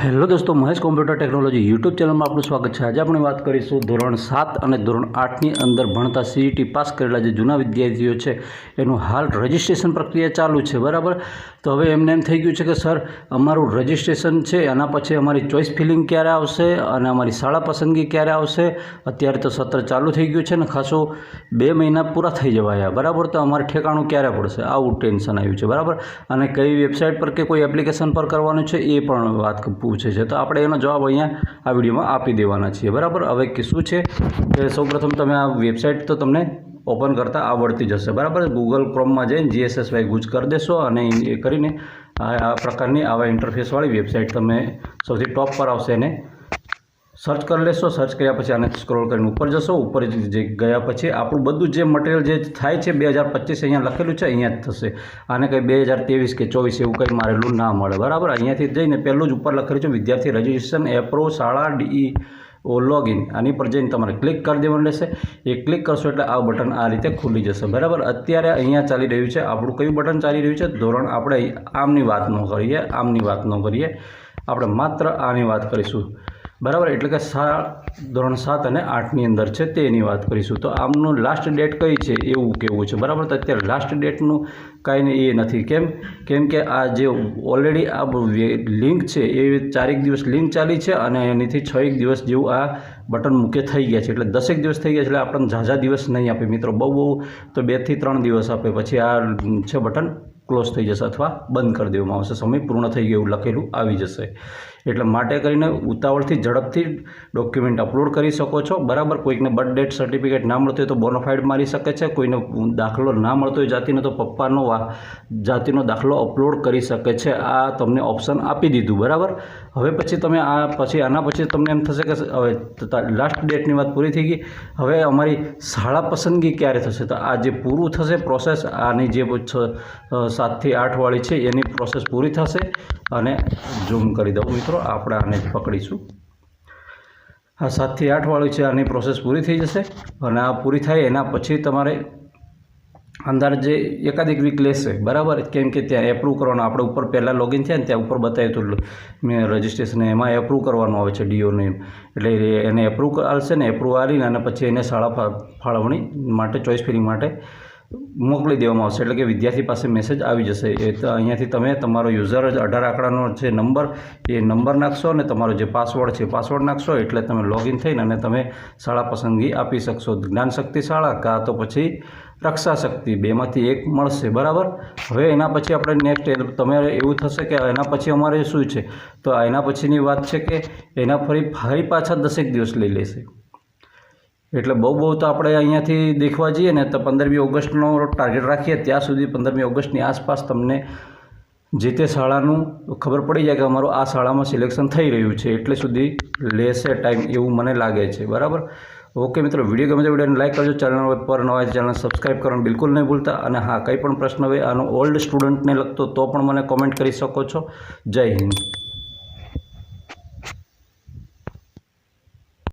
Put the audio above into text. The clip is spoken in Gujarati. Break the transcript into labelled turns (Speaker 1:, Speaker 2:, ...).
Speaker 1: હેલો દોસ્તો, મહેશ કોમ્પ્યુટર ટેકનોલોજી યુટ્યુબ ચેનલમાં આપનું સ્વાગત છે. આજે આપણે વાત કરીશું ધોરણ સાત અને ધોરણ આઠની અંદર ભણતા સીઈટી પાસ કરેલા જે જૂના વિદ્યાર્થીઓ છે, એનું હાલ રજિસ્ટ્રેશન પ્રક્રિયા ચાલુ છે. બરાબર? તો હવે એમને એમ થઈ ગયું છે કે, સર, અમારું રજિસ્ટ્રેશન છે, એના પછી અમારી ચોઇસ ફિલિંગ ક્યારે આવશે અને અમારી શાળા પસંદગી ક્યારે આવશે? અત્યારે તો સત્ર ચાલુ થઈ ગયું છે ને ખાસો બે મહિના પૂરા થઈ જવાયા. બરાબર? તો અમારે ઠેકાણું ક્યારે પડશે? આવું ટેન્શન આવ્યું છે. બરાબર? અને કઈ વેબસાઇટ પર કે કોઈ એપ્લિકેશન પર કરવાનું છે, એ પણ વાત પૂછે છે. તો આપણે એનો જવાબ અહીંયા આ વિડીયોમાં આપી દેવાના છીએ. બરાબર? હવે કે શું છે? કે સૌપ્રથમ તમે આ વેબસાઇટ તો તમને ઓપન કરતાં આવડતી જશે બરાબર? ગૂગલ ક્રોમમાં જઈને જીએસએસ વાય ગુજ કરી દેશો અને એ કરીને આ પ્રકારની આવા ઇન્ટરફેસવાળી વેબસાઇટ તમે સૌથી ટોપ પર આવશે એને સર્ચ કરી લેશો. સર્ચ કર્યા પછી આને સ્ક્રોલ કરીને ઉપર જશો. ઉપર જે ગયા પછી આપણું બધું જે મટીરિયલ જે થાય છે બે હજાર પચીસ અહીંયા લખેલું છે, અહીંયા જ થશે. આને કંઈ બે હજાર ત્રેવીસ કે ચોવીસ એવું કંઈ મારેલું ના મળે. બરાબર? અહીંયાથી જઈને પહેલું જ ઉપર લખેલું છે, વિદ્યાર્થી રજિસ્ટ્રેશન એપ્રો શાળા ડીઈ લોગિન આની પર જઈને તમારે ક્લિક કરી દેવાનું રહેશે. એ ક્લિક કરશો એટલે આ બટન આ રીતે ખુલી જશે. બરાબર? અત્યારે અહીંયા ચાલી રહ્યું છે. આપણું કયું બટન ચાલી રહ્યું છે? ધોરણ આપણે આમની વાત ન કરીએ, આમની વાત ન કરીએ. આપણે માત્ર આની વાત કરીશું. બરાબર? એટલે કે સા, ધોરણ સાત અને આઠની અંદર છે તેની વાત કરીશું. તો આમનું લાસ્ટ ડેટ કઈ છે? એવું કેવું છે. બરાબર? તો અત્યારે લાસ્ટ ડેટનું કાંઈ એ નથી. કેમ? કેમ કે આ જે ઓલરેડી આ લિંક છે, એ ચારેક દિવસ લિંક ચાલી છે અને એનીથી છ એક દિવસ જેવું આ બટન મૂકે થઈ ગયા છે. એટલે દસેક દિવસ થઈ ગયા છે, એટલે આપણને ઝાઝા દિવસ નહીં આપે. મિત્રો, બહુ બહુ તો બેથી ત્રણ દિવસ આપે. પછી આ છે બટન ક્લોઝ થઈ જશે અથવા બંધ કરી દેવામાં આવશે. સમય પૂર્ણ થઈ ગયું લખેલું આવી જશે. એટલે માટે કરીને ઉતાવળથી ઝડપથી ડોક્યુમેન્ટ અપલોડ કરી શકો છો. બરાબર, કોઈકને બર્થ ડેટ, સર્ટિફિકેટ ના મળતું હોય તો બોનોફાઇડ મારી શકે છે. કોઈને દાખલો ના મળતો હોય જાતિનો તો પપ્પાનો જાતિનો દાખલો અપલોડ કરી શકે છે. આ તમને ઓપ્શન આપી દીધું, બરાબર? હવે પછી તમે આ, પછી આના પછી તમને એમ થશે કે હવે લાસ્ટ ડેટની વાત પૂરી થઈ ગઈ. હવે અમારી શાળા પસંદગી ક્યારે થશે? તો આ જે પૂરું થશે પ્રોસેસ આની જે સાતથી આઠવાળી છે, એની પ્રોસેસ પૂરી થશે. અને ઝૂમ કરી દઉં મિત્રો. આપણે આને જ પકડીશું. આ સાતથી આઠવાળું છે, આની પ્રોસેસ પૂરી થઈ જશે. અને આ પૂરી થાય એના પછી તમારે અંદર જે એકાધિક વીક લેશે, બરાબર? કેમ કે ત્યાં એપ્રૂવ કરવાનું, આપણે ઉપર પહેલાં લોગિન થયા ને ત્યાં ઉપર બતાવ્યું હતું, મેં રજિસ્ટ્રેશન એમાં એપ્રૂવ કરવાનું આવે છે ડીઓને એટલે એને એપ્રૂવ આવશે ને એપ્રૂવ આવીને અને પછી એને શાળા ફાળવણી માટે ચોઈસ ફિલિંગ માટે મોકલી દેવામાં આવશે. એટલે કે વિદ્યાર્થી પાસે મેસેજ આવી જશે. એ તો અહીંયાથી તમે તમારો યુઝર જ અઢાર આંકડાનો જે નંબર એ નંબર નાખશો અને તમારો જે પાસવર્ડ છે પાસવર્ડ નાખશો. એટલે તમે લોગિન થઈને અને તમે શાળા પસંદગી આપી શકશો. જ્ઞાનશક્તિ શાળા કાં તો પછી રક્ષા શક્તિ. બેમાંથી એક મળશે. બરાબર? હવે એના પછી આપણે નેક્સ્ટ તમારે એવું થશે કે એના પછી અમારે શું છે? તો એના પછીની વાત છે કે એના ફરી ફરી પાછા દસેક દિવસ લઈ લેશે. એટલે બહુ બહુ તો આપણે અહીંયાથી દેખવા જઈએ ને તો પંદરમી ઓગસ્ટનો ટાર્ગેટ રાખીએ. ત્યાં સુધી પંદરમી ઓગસ્ટની આસપાસ તમને જે તે શાળાનું ખબર પડી જાય કે અમારું આ શાળામાં સિલેક્શન થઈ રહ્યું છે. એટલે સુધી લેશે ટાઈમ એવું મને લાગે છે. બરાબર? ઓકે મિત્રો, વીડિયો ગમે તો વિડીયોને લાઈક કરજો. ચેનલ પર નવા ચેનલ સબસ્ક્રાઈબ કરવાનું બિલકુલ નહીં ભૂલતા. અને હા, કંઈ પણ પ્રશ્ન હોય આનો ઓલ્ડ સ્ટુડન્ટને લગતો તો પણ મને કોમેન્ટ કરી શકો છો. જય હિન્દ.